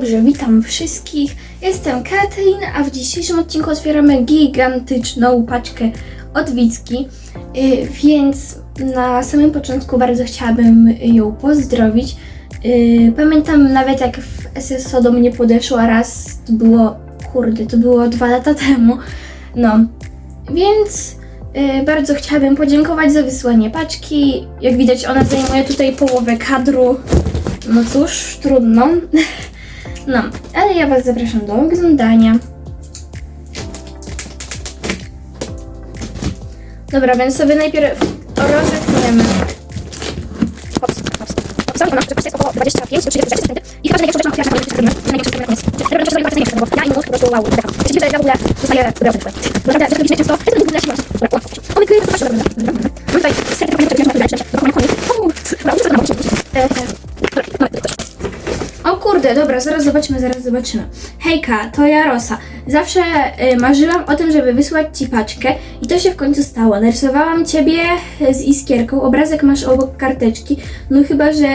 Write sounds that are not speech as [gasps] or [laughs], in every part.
dobrze, witam wszystkich. Jestem Katrin, a w dzisiejszym odcinku otwieramy gigantyczną paczkę od Wicki, y, więc na samym początku bardzo chciałabym ją pozdrowić. Y, Pamiętam nawet jak w SSO do mnie podeszła raz, to było, kurde, to było dwa lata [laughs] temu, no, więc y, bardzo chciałabym podziękować za wysłanie paczki. Jak widać ona zajmuje tutaj połowę kadru, no cóż, trudno. [laughs] No, ale ja Was zapraszam do oglądania. Dobra, więc sobie najpierw rozetniemy. Hops, hops. Sam ona jest około 25 do 30 cm i chyba, że największą rzeczą pewno jest największą rzeczą jest. Dopiero będziesz sobie bardzo największe, bo ja i mózg po prostu wow, dziwne, że ja w ogóle tutaj. Bo naprawdę, że to widzicie często, to jest. Dobra, o, one kryją to zawsze dobrze. Mam tutaj serce które można wydać, do konia koni. Uuu, dobra, ulica na o kurde, dobra, zaraz zobaczymy, zaraz zobaczymy. Hejka, to ja Rosa. Zawsze y, marzyłam o tym, żeby wysłać Ci paczkę i to się w końcu stało. Narysowałam Ciebie z iskierką, obrazek masz obok karteczki, no chyba, że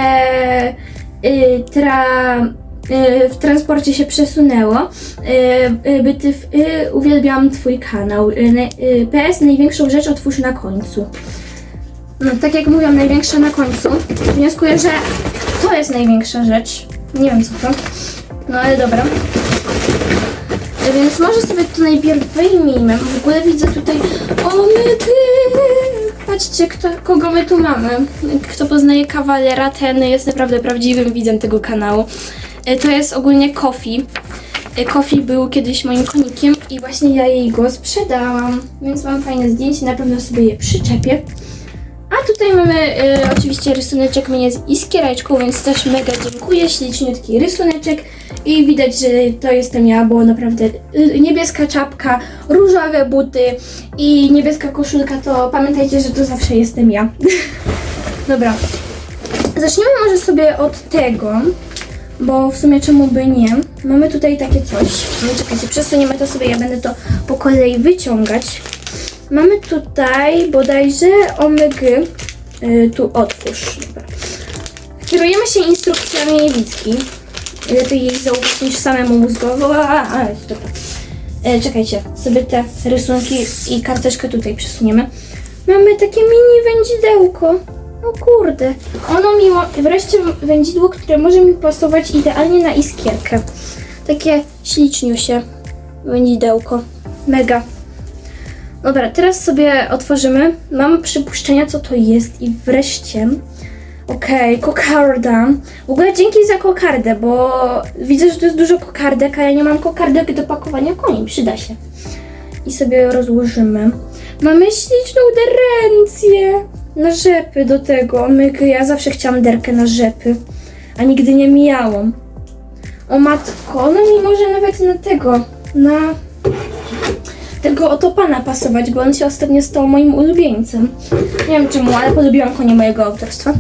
y, tra, y, w transporcie się przesunęło. Y, y, by ty, y, uwielbiam Twój kanał. Y, y, PS, największą rzecz otwórz na końcu. No, tak jak mówiłam, największa na końcu. Wnioskuję, że to jest największa rzecz. Nie wiem co to. No ale dobra. E, Więc może sobie to najpierw wyjmijmy. W ogóle widzę tutaj. O my ty! Patrzcie, kto, kogo my tu mamy. Kto poznaje kawalera, ten jest naprawdę prawdziwym widzem tego kanału. E, To jest ogólnie Kofi. E, Kofi był kiedyś moim konikiem i właśnie ja jej go sprzedałam. Więc mam fajne zdjęcie, na pewno sobie je przyczepię. A tutaj mamy y, oczywiście rysuneczek mnie z iskiereczką, więc też mega dziękuję. Śliczniutki rysuneczek i widać, że to jestem ja, bo naprawdę y, niebieska czapka, różowe buty i niebieska koszulka, to pamiętajcie, że to zawsze jestem ja. [laughs] Dobra. Zaczniemy może sobie od tego, bo w sumie czemu by nie. Mamy tutaj takie coś. No czekajcie, przesuniemy to sobie, ja będę to po kolei wyciągać. Mamy tutaj bodajże omygy. Y, tu otwórz. Kierujemy się instrukcjami Wicki. Lepiej jej zaufać niż samemu mózgowo. A, a, dobra. E, czekajcie, sobie te rysunki i karteczkę tutaj przesuniemy. Mamy takie mini wędzidełko. O kurde. Ono miło, wreszcie wędzidło, które może mi pasować idealnie na iskierkę. Takie śliczniusie wędzidełko. Mega. Dobra, teraz sobie otworzymy. Mam przypuszczenia, co to jest i wreszcie... Okej, kokarda. W ogóle dzięki za kokardę, bo widzę, że tu jest dużo kokardek, a ja nie mam kokardek do pakowania koni. Przyda się. I sobie rozłożymy. Mamy śliczną derencję na rzepy do tego. Myk, ja zawsze chciałam derkę na rzepy, a nigdy nie miałam. O matko, no mi może nawet na tego, na tego oto pana pasować, bo on się ostatnio stał moim ulubieńcem. Nie wiem czemu, ale polubiłam konie mojego autorstwa.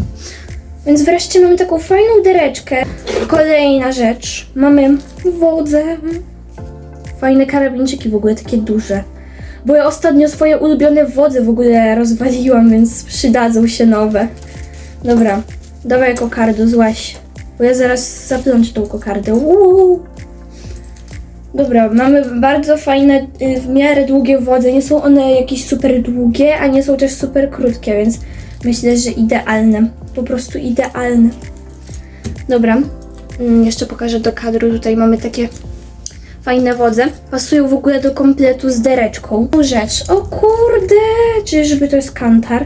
Więc wreszcie mamy taką fajną dereczkę. Kolejna rzecz. Mamy wodę. Fajne karabinczyki w ogóle, takie duże. Bo ja ostatnio swoje ulubione wodze w ogóle rozwaliłam, więc przydadzą się nowe. Dobra, dawaj kokardu, złaś. Bo ja zaraz zaplączę tą kokardę. Uuu. Dobra, mamy bardzo fajne, y, w miarę długie wodze. Nie są one jakieś super długie, a nie są też super krótkie, więc myślę, że idealne. Po prostu idealne. Dobra, mm, jeszcze pokażę do kadru. Tutaj mamy takie fajne wodze. Pasują w ogóle do kompletu z dereczką. Rzecz, o kurde, czyżby to jest kantar?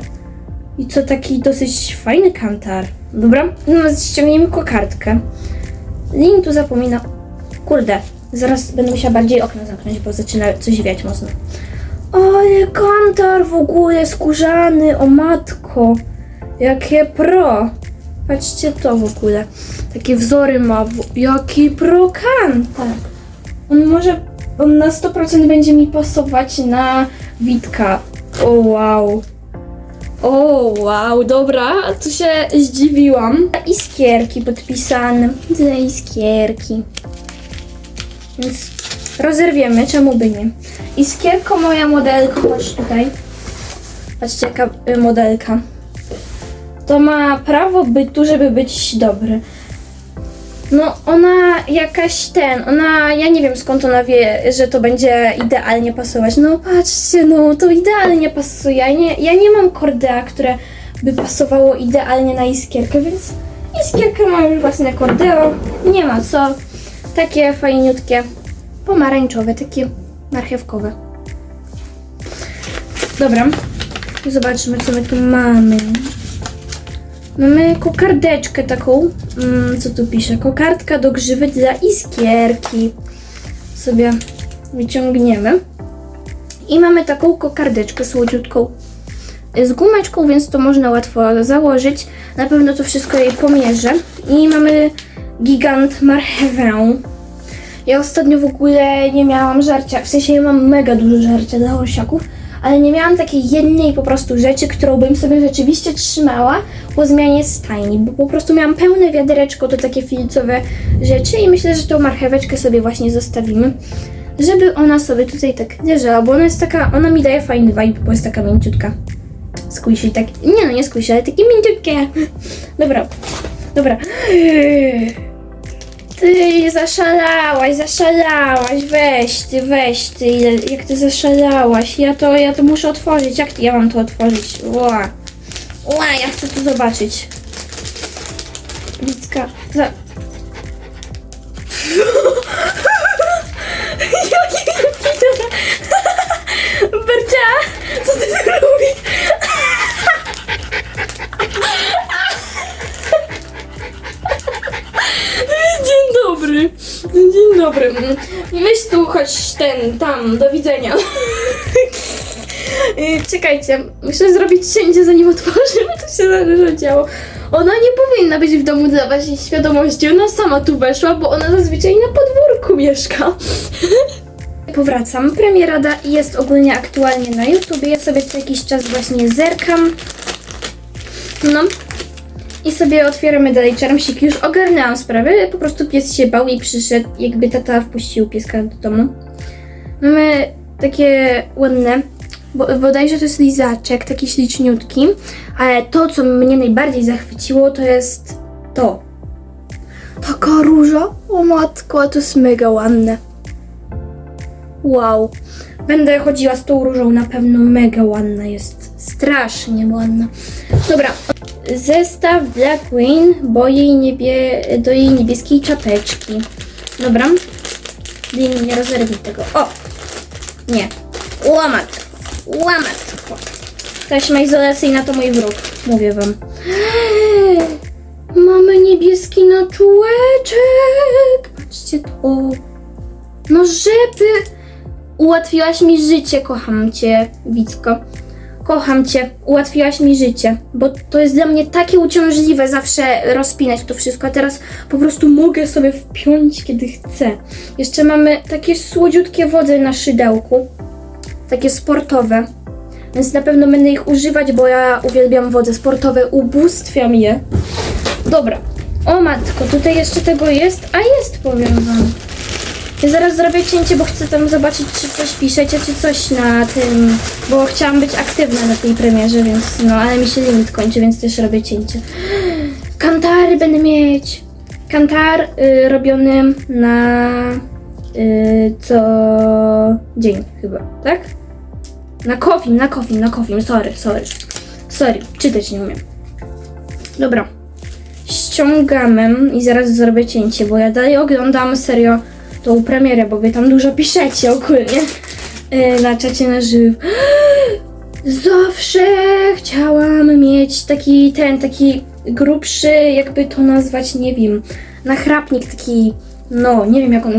I co taki dosyć fajny kantar. Dobra, no ściągnijmy kokardkę. Lin tu zapomina. Kurde, zaraz będę musiała bardziej okno zamknąć, bo zaczyna coś wiać mocno. Ale kantar w ogóle skórzany, o matko. Jakie pro. Patrzcie to w ogóle. Takie wzory ma. Jaki pro kantar. On może, on na 100% będzie mi pasować na Witka. O wow. O wow, dobra, tu się zdziwiłam. Iskierki podpisane. Dla iskierki. Więc rozerwiemy, czemu by nie. Iskierko moja modelka, chodź tutaj. Patrzcie jaka y, modelka. To ma prawo bytu, żeby być dobry. No ona jakaś ten, ona, ja nie wiem skąd ona wie, że to będzie idealnie pasować. No patrzcie, no to idealnie pasuje. Ja nie, ja nie mam kordea, które by pasowało idealnie na iskierkę, więc iskierka ma już własne kordeo, nie ma co. Takie fajniutkie, pomarańczowe, takie marchewkowe. Dobra, zobaczmy co my tu mamy. Mamy kokardeczkę taką, mm, co tu pisze, kokardka do grzywy dla iskierki. Sobie wyciągniemy. I mamy taką kokardeczkę słodziutką z gumeczką, więc to można łatwo założyć. Na pewno to wszystko jej pomierzę. I mamy gigant marchewę. Ja ostatnio w ogóle nie miałam żarcia, w sensie ja mam mega dużo żarcia dla osiaków, ale nie miałam takiej jednej po prostu rzeczy, którą bym sobie rzeczywiście trzymała po zmianie stajni, bo po prostu miałam pełne wiadereczko, to takie filcowe rzeczy i myślę, że tą marcheweczkę sobie właśnie zostawimy, żeby ona sobie tutaj tak leżała, bo ona jest taka, ona mi daje fajny vibe, bo jest taka mięciutka. Squishy, tak, nie no, nie squishy, ale takie mięciutkie. [laughs] Dobra, dobra. Ty zaszalałaś, zaszalałaś, weź ty, weź ty, jak ty zaszalałaś. Ja to, ja to muszę otworzyć. Jak ja mam to otworzyć? Ła, ła, ja chcę to zobaczyć. Wicka, za... [laughs] Jaki! [laughs] Bercia, co ty robisz? [laughs] Dzień dobry. Weź tu, chodź ten, tam, do widzenia. [laughs] Y, Czekajcie, muszę zrobić cięcie zanim otworzymy, to się zaraz działo. Ona nie powinna być w domu dla waszej świadomości, ona sama tu weszła, bo ona zazwyczaj na podwórku mieszka. [laughs] Powracam. Premiera da- jest ogólnie aktualnie na YouTubie. Ja sobie co jakiś czas właśnie zerkam. No, i sobie otwieramy dalej czarmsiki. Już ogarnęłam sprawę, po prostu pies się bał i przyszedł, jakby tata wpuścił pieska do domu. Mamy takie ładne, bo, bodajże to jest lizaczek, taki śliczniutki, ale to, co mnie najbardziej zachwyciło, to jest to. Taka róża, o matko, to jest mega ładne. Wow. Będę chodziła z tą różą, na pewno mega ładna jest. Strasznie ładna. Dobra, Zestaw dla Queen, bo jej niebie, do jej niebieskiej czapeczki. Dobra. Lin, nie rozerwij tego. O! Nie. Łamat. Łamatko. Taśma izolacyjna to mój wróg. Mówię wam. [gasps] Mamy niebieski naczółeczek. Patrzcie to. No żeby... Ułatwiłaś mi życie, kocham cię, Wicko. Kocham cię, ułatwiłaś mi życie, bo to jest dla mnie takie uciążliwe zawsze rozpinać to wszystko, a teraz po prostu mogę sobie wpiąć kiedy chcę. Jeszcze mamy takie słodziutkie wody na szydełku, takie sportowe, więc na pewno będę ich używać, bo ja uwielbiam wody sportowe, ubóstwiam je. Dobra, o matko, tutaj jeszcze tego jest, a jest, powiem wam. Ja zaraz zrobię cięcie, bo chcę tam zobaczyć, czy coś piszecie, czy coś na tym, bo chciałam być aktywna na tej premierze, więc no, ale mi się limit kończy, więc też robię cięcie. [gasps] Kantary będę mieć. Kantar y, robiony na y, co dzień chyba, tak? Na kofim, na kofim, na kofim, sorry, sorry. Sorry, czytać nie umiem. Dobra. Ściągamy i zaraz zrobię cięcie, bo ja dalej oglądam serio tą premierę, bo wy tam dużo piszecie ogólnie yy, na czacie na żywo. [gasps] Zawsze chciałam mieć taki ten, taki grubszy, jakby to nazwać, nie wiem, nachrapnik taki, no, nie wiem jak on,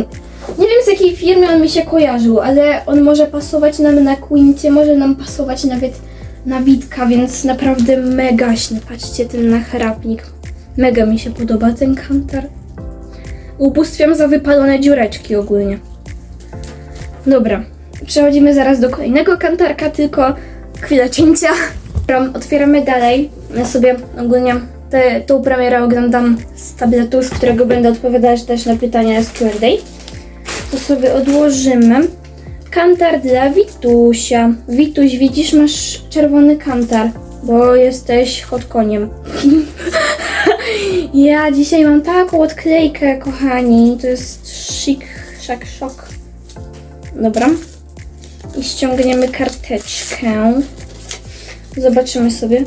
nie wiem z jakiej firmy on mi się kojarzył, ale on może pasować nam na Quincie, może nam pasować nawet na Witka, więc naprawdę mega śny. Patrzcie, ten nachrapnik. Mega mi się podoba ten kantar. Ubóstwiam za wypalone dziureczki ogólnie. Dobra, przechodzimy zaraz do kolejnego kantarka, tylko chwila cięcia. Otwieramy dalej. Ja sobie ogólnie tę tą premierę oglądam z tabletu, z którego będę odpowiadać też na pytania z Q&A. To sobie odłożymy. Kantar dla Witusia. Wituś, widzisz, masz czerwony kantar, bo jesteś hot koniem. [laughs] Ja dzisiaj mam taką odklejkę, kochani. To jest szyk, szak, szok. Dobra. I ściągniemy karteczkę. Zobaczymy sobie.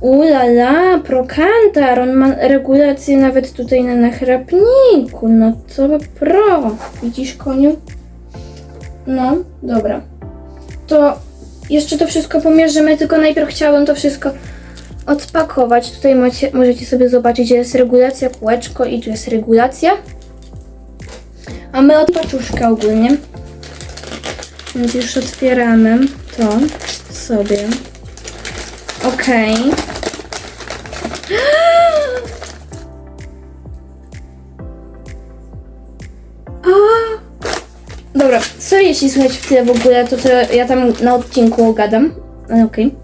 Ulala, prokantar. On ma regulację nawet tutaj na nachrapniku. No to pro. Widzisz, koniu? No, dobra. To jeszcze to wszystko pomierzymy, tylko najpierw chciałabym to wszystko odpakować. Tutaj macie, możecie sobie zobaczyć, gdzie jest regulacja, kółeczko i tu jest regulacja. A my od paczuszka ogólnie. Więc już otwieramy to sobie. Okej. [gasps] A! Dobra, co jeśli słychać w tyle w ogóle, to co ja tam na odcinku gadam. Okej.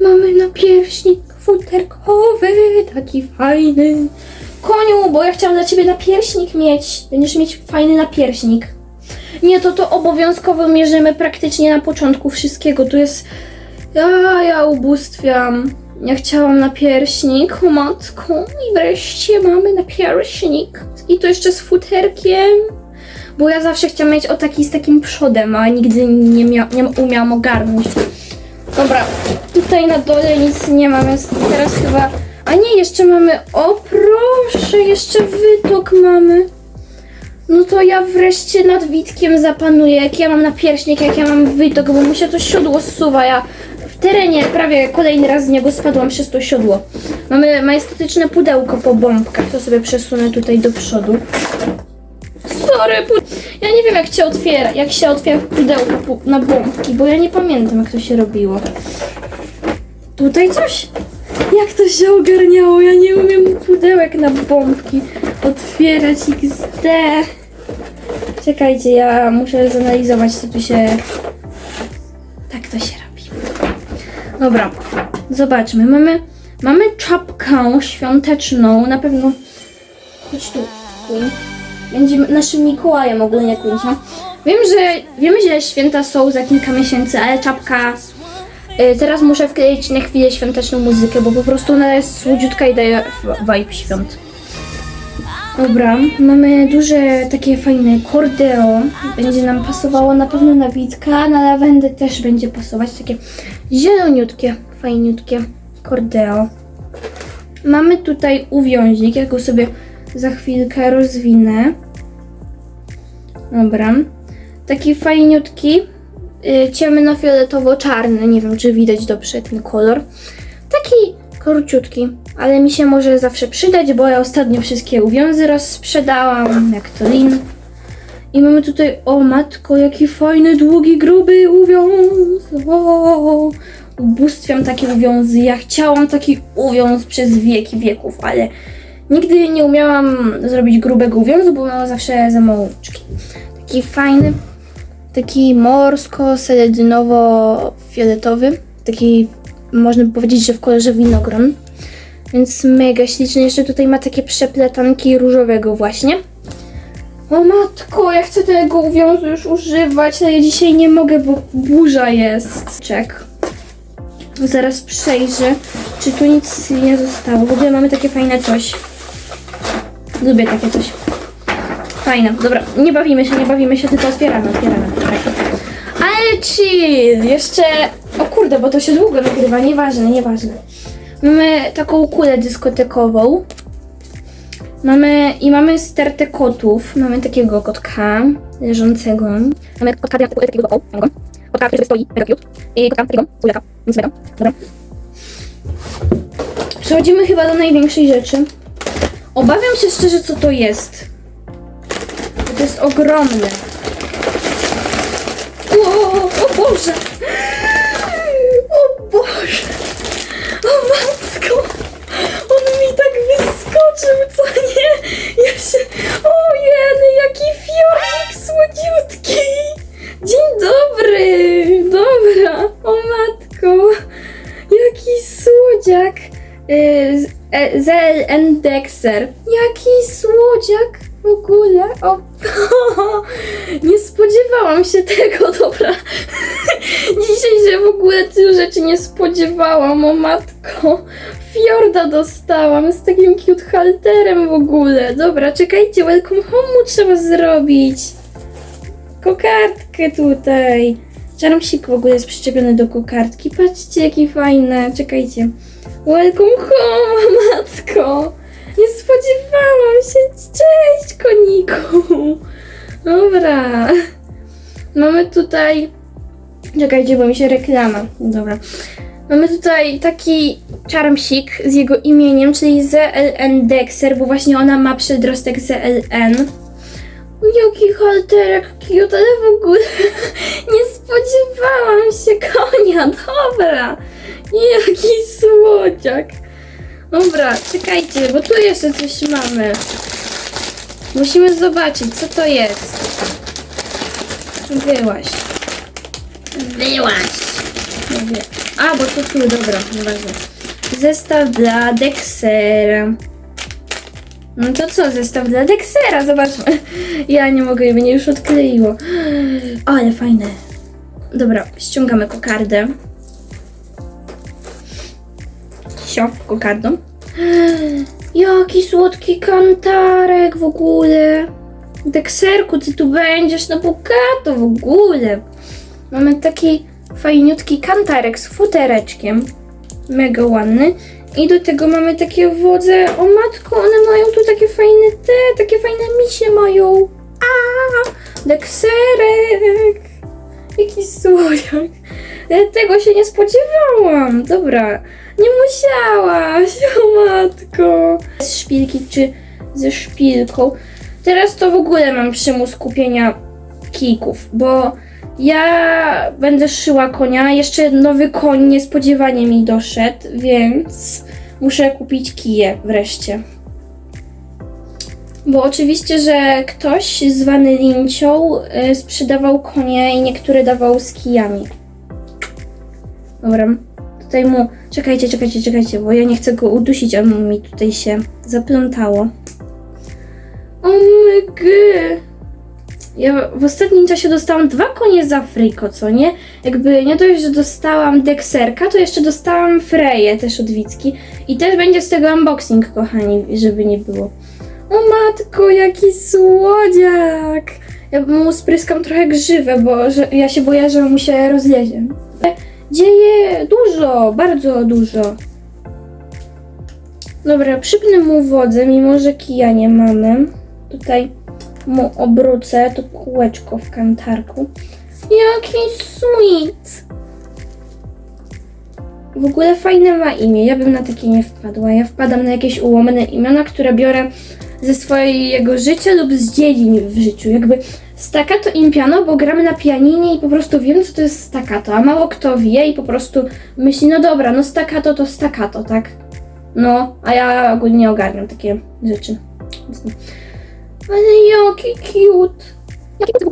Mamy napierśnik futerkowy, taki fajny. Koniu, bo ja chciałam dla ciebie napierśnik mieć. Będziesz mieć fajny napierśnik. Nie, to to obowiązkowo mierzymy praktycznie na początku wszystkiego. Tu jest... Ja, ja ubóstwiam. Ja chciałam napierśnik, o matko. I wreszcie mamy napierśnik. I to jeszcze z futerkiem. Bo ja zawsze chciałam mieć o taki z takim przodem, a nigdy nie, mia- nie umiałam ogarnąć. Dobra, tutaj na dole nic nie ma, więc teraz chyba... A nie, jeszcze mamy... O proszę, jeszcze wytok mamy. No to ja wreszcie nad Witkiem zapanuję, jak ja mam napierśnik, jak ja mam wytok, bo mu się to siodło zsuwa. Ja w terenie prawie kolejny raz z niego spadłam przez to siodło. Mamy majestatyczne pudełko po bombkach, to sobie przesunę tutaj do przodu. Sorry, pu- ja nie wiem jak się otwiera, jak się otwiera pudełko pu- na bombki, bo ja nie pamiętam jak to się robiło. Tutaj coś? Jak to się ogarniało? Ja nie umiem pudełek na bombki otwierać XD. Czekajcie, ja muszę zanalizować co tu się... Tak to się robi. Dobra, zobaczmy. Mamy, mamy czapkę świąteczną, na pewno... Chodź tu, Queen. Będzie naszym Mikołajem ogólnie Quincia. Wiem, że wiemy, że święta są za kilka miesięcy, ale czapka. y, teraz muszę wkleić na chwilę świąteczną muzykę, bo po prostu ona jest słodziutka i daje vibe świąt. Dobra, mamy duże takie fajne kordeo. Będzie nam pasowało na pewno na Witka, na lawendę też będzie pasować. Takie zieloniutkie, fajniutkie kordeo. Mamy tutaj uwiązik, ja go sobie za chwilkę rozwinę. Dobra. Taki fajniutki, y, ciemnofioletowo-czarny, nie wiem czy widać dobrze ten kolor. Taki króciutki, ale mi się może zawsze przydać, bo ja ostatnio wszystkie uwiązy rozsprzedałam, jak to lin. I mamy tutaj, o matko, jaki fajny, długi, gruby uwiąz. O, ubóstwiam takie uwiązy. Ja chciałam taki uwiąz przez wieki wieków, ale nigdy nie umiałam zrobić grubego uwiązu, bo miałam zawsze za małuczki. Taki fajny, taki morsko-seledynowo-fioletowy. Taki, można by powiedzieć, że w kolorze winogron. Więc mega śliczny. Jeszcze tutaj ma takie przepletanki różowego właśnie. O matko, ja chcę tego uwiązu już używać, ale dzisiaj nie mogę, bo burza jest. Czek. Zaraz przejrzę, czy tu nic nie zostało. W ogóle mamy takie fajne coś. Lubię takie coś. Fajne. Dobra, nie bawimy się, nie bawimy się, tylko otwieramy, otwieramy. Ale chill! Jeszcze... O kurde, bo to się długo nagrywa, nieważne, nieważne. Mamy taką kulę dyskotekową. Mamy i mamy stertę kotów. Mamy takiego kotka leżącego. Mamy kotka takiego o, fajnego. Kotka, który stoi, mega cute. I kotka takiego, kuleka, więc mega. Dobra. Przechodzimy chyba do największej rzeczy. Obawiam się szczerze, co to jest. To jest ogromne. O, o Boże! O Boże! O matko! On mi tak wyskoczył, co nie? Ja się... O jeny, jaki fiornik słodziutki! Dzień dobry! Dobra, o matko! Jaki słodziak! Yy, e, ZLN Dexter. Jaki słodziak w ogóle. O, [laughs] nie spodziewałam się tego, [laughs] dobra. Dzisiaj się w ogóle tylu rzeczy nie spodziewałam, o matko. fiorda dostałam z takim cute halterem w ogóle. Dobra, czekajcie, welcome home trzeba zrobić. Kokardkę tutaj. Czarmsik w ogóle jest przyczepiony do kokardki. Patrzcie, jakie fajne. Czekajcie. Welcome home, [laughs] matko. Nie spodziewałam się. Cześć, koniku. Dobra. Mamy tutaj... Czekajcie, bo mi się reklama. Dobra. Mamy tutaj taki czarmsik z jego imieniem, czyli ZLN Dexter, bo właśnie ona ma przedrostek ZLN. Jaki halterek cute, ale w ogóle [laughs] nie spodziewałam się konia, dobra. Jaki słodziak. Dobra, czekajcie, bo tu jeszcze coś mamy. Musimy zobaczyć, co to jest. Wyłaś. Wyłaś. Nie wiem. A, bo to tu, dobra, nieważne. Zestaw dla Dexera. No to co, zestaw dla Dexera, zobaczmy. Ja nie mogę, mnie już odkleiło. Ale fajne. Dobra, ściągamy kokardę. Sio, kokardą. Jaki słodki kantarek w ogóle. Dexerku, ty tu będziesz na bogato w ogóle. Mamy taki fajniutki kantarek z futereczkiem. Mega ładny. I do tego mamy takie wodze. O matko, one mają tu takie fajne te, takie fajne misie mają. A, dekserek. Jaki słodziak. Ja tego się nie spodziewałam. Dobra, nie musiałaś, [laughs] o matko. Z szpilki czy ze szpilką. Teraz to w ogóle mam przymus kupienia kijków, bo ja będę szyła konia. Jeszcze nowy koń niespodziewanie mi doszedł, więc muszę kupić kije wreszcie. Bo oczywiście, że ktoś zwany Lincią y, sprzedawał konie i niektóre dawał z kijami. Dobra, tutaj mu. Czekajcie, czekajcie, czekajcie, bo ja nie chcę go udusić, a mi tutaj się zaplątało. O mygy! Ja w ostatnim czasie dostałam dwa konie z Afryko, co nie? Jakby nie dość, że dostałam Dexerka, to jeszcze dostałam Freję też od Wicki. I też będzie z tego unboxing, kochani, żeby nie było. O matko, jaki słodziak! Ja mu spryskam trochę grzywę, bo że, ja się boję, że mu się rozlezie. Dzieje dużo, bardzo dużo. Dobra, przypnę mu wodę, mimo że kija nie mamy. Tutaj mu obrócę to kółeczko w kantarku. Jaki sweet! W ogóle fajne ma imię. Ja bym na takie nie wpadła. Ja wpadam na jakieś ułomne imiona, które biorę ze swojego życia lub z dziedzin w życiu. Jakby staccato im piano, bo gramy na pianinie i po prostu wiem, co to jest staccato, a mało kto wie i po prostu myśli, no dobra, no staccato to staccato, tak? No, a ja ogólnie nie ogarniam takie rzeczy. Ale jaki cute! No. Nie, trzeba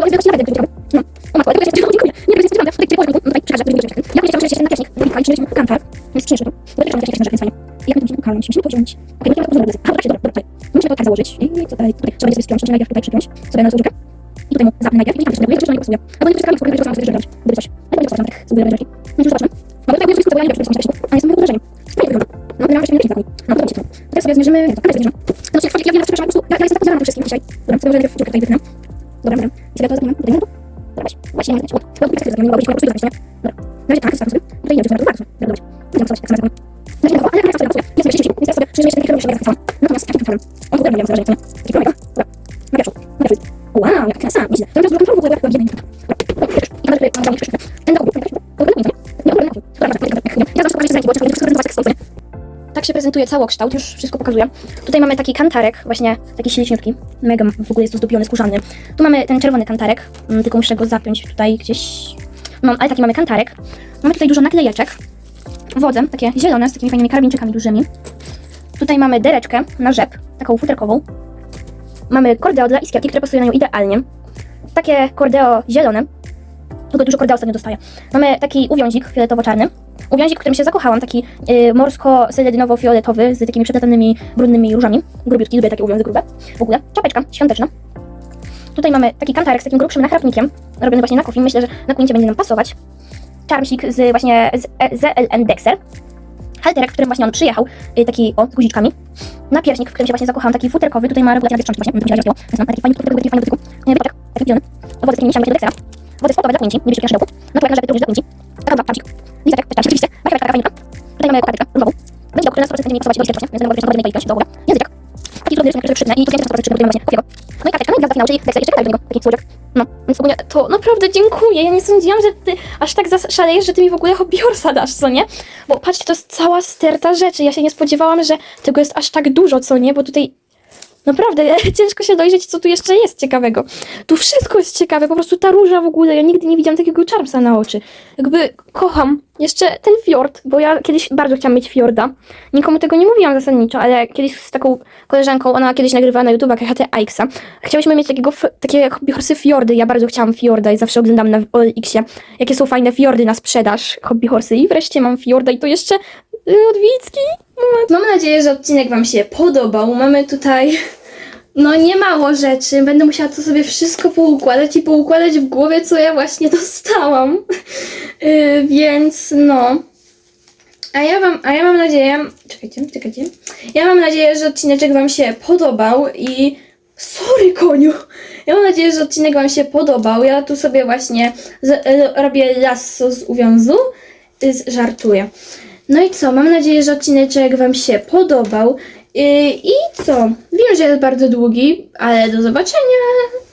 będziemy kalem, musimy podzielić. Okej, no to ja dobra, tutaj. Musimy to tak założyć. I co dalej? Tutaj trzeba sobie spiąć, czyli najpierw tutaj przypiąć sobie na złożkę. I tutaj mu zapnę najpierw i tam jeszcze nie pasuje. Albo nie przeczekamy, skoro będzie żebrać, gdyby coś. Ale będzie coś, tak, zbuduję rzeczy. No już zobaczmy. No tutaj będzie wszystko, bo ja nie wiem, czy to jest a jestem pod wrażeniem. Fajnie wygląda. No, mi się, nie lepiej No, mi się to. Teraz sobie zmierzymy, nie wiem, tutaj zmierzymy. No, czyli ja wiem, was przepraszam, po prostu, ja, ja jestem tak tym wszystkim dzisiaj. Dobra, sobie może najpierw dziurkę tutaj wytnę. Dobra, dobra. I sobie to zrobimy, tutaj minutu. Dobra. Właśnie nie mogę Chyba tutaj zrobimy, mogła być moja poszli zrobić, nie? Dobra. Na razie tak, zostawiam sobie. Tutaj nie wiem, czy to bardzo. Dobra, dobra. Idziemy coś, tak samo zrobimy. Na razie nie ale jak sobie pracuję. Jest jeszcze Więc teraz sobie przyjrzymy się takiego, że nie zastosować. Natomiast takim kantorem. On w ogóle nie wiem, zależy, co nie? Taki problem, dobra. Prezentuje całokształt, już wszystko pokazuję. Tutaj mamy taki kantarek, właśnie taki śliczniutki. Mega w ogóle jest to zdobiony, skórzany. Tu mamy ten czerwony kantarek, mm, tylko muszę go zapiąć tutaj gdzieś. No, ale taki mamy kantarek. Mamy tutaj dużo naklejeczek. Wodę, takie zielone, z takimi fajnymi karabinczykami dużymi. Tutaj mamy dereczkę na rzep, taką futerkową. Mamy kordeo dla iskierki, które pasuje na nią idealnie. Takie kordeo zielone. Tylko dużo kordeo ostatnio dostaję. Mamy taki uwiązik fioletowo-czarny. Uwiązik, w którym się zakochałam, taki y, morsko-seledynowo-fioletowy z takimi przeplatanymi brudnymi różami. Grubiutki, lubię takie uwiązki grube. W ogóle czapeczka świąteczna. Tutaj mamy taki kantarek z takim grubszym nachrapnikiem, robiony właśnie na kofii. Myślę, że na kunicie będzie nam pasować. Czarmsik z właśnie z, e, ZLN Dexter. halterek, w którym właśnie on przyjechał, y, taki o, z guziczkami. Na pierśnik, w którym się właśnie zakochałam, taki futerkowy, tutaj ma regulację na wytrząski właśnie, bym powiedziała, więc mam taki fajny, taki fajny dotyku, wypaczek, taki kupiony. Wody z takimi misiami do deksera. Wody sportowe dla pamięci, niebieski na szydełku. Naturalne żarty również pamięci. Dwa pacik. Listeczek, też oczywiście. Marcheweczka, taka fajnika. Tutaj mamy kokardkę, znowu. Będzie do który na 100% będzie mi pasować do właśnie, więc będę mogła bardziej najpierw do góry. Języczek. Taki rysunek, który przytnę i tu zdjęcie sobie przygotujemy właśnie kopiego. No i karteczka, no i gwiazda finału, czyli deksel, jeszcze kadar do niego, taki słodziak. No, więc ogólnie To naprawdę dziękuję. Ja nie sądziłam, że ty aż tak zaszalejesz, że ty mi w ogóle hobby horsa dasz, co nie? Bo patrzcie, to jest cała sterta rzeczy. Ja się nie spodziewałam, że tego jest aż tak dużo, co nie? Bo tutaj naprawdę [laughs] ciężko się dojrzeć, co tu jeszcze jest ciekawego. Tu wszystko jest ciekawe, po prostu ta róża w ogóle. Ja nigdy nie widziałam takiego czarmsa na oczy. Jakby kocham jeszcze ten fiord, bo ja kiedyś bardzo chciałam mieć fiorda. Nikomu tego nie mówiłam zasadniczo, ale kiedyś z taką koleżanką, ona kiedyś nagrywała na YouTube KHT Aixa. Chciałyśmy mieć takiego, takie hobby horsey fiordy. Ja bardzo chciałam fiorda i zawsze oglądam na OLX-ie, jakie są fajne fiordy na sprzedaż hobby horsey. I wreszcie mam fiorda i to jeszcze y, od Wicki. Mam nadzieję, że odcinek Wam się podobał. Mamy tutaj [laughs] no nie mało rzeczy. Będę musiała to sobie wszystko poukładać i poukładać w głowie, co ja właśnie [laughs] dostałam. Yy, więc no. A ja wam, a ja mam nadzieję, czekajcie, czekajcie. Ja mam nadzieję, że odcineczek wam się podobał i sorry koniu. Ja mam nadzieję, że odcinek wam się podobał. Ja tu sobie właśnie z, e, robię lasso z uwiązu. Y, z- żartuję. No i co? Mam nadzieję, że odcineczek wam się podobał. Yy, I co? Wiem, że jest bardzo długi, ale do zobaczenia.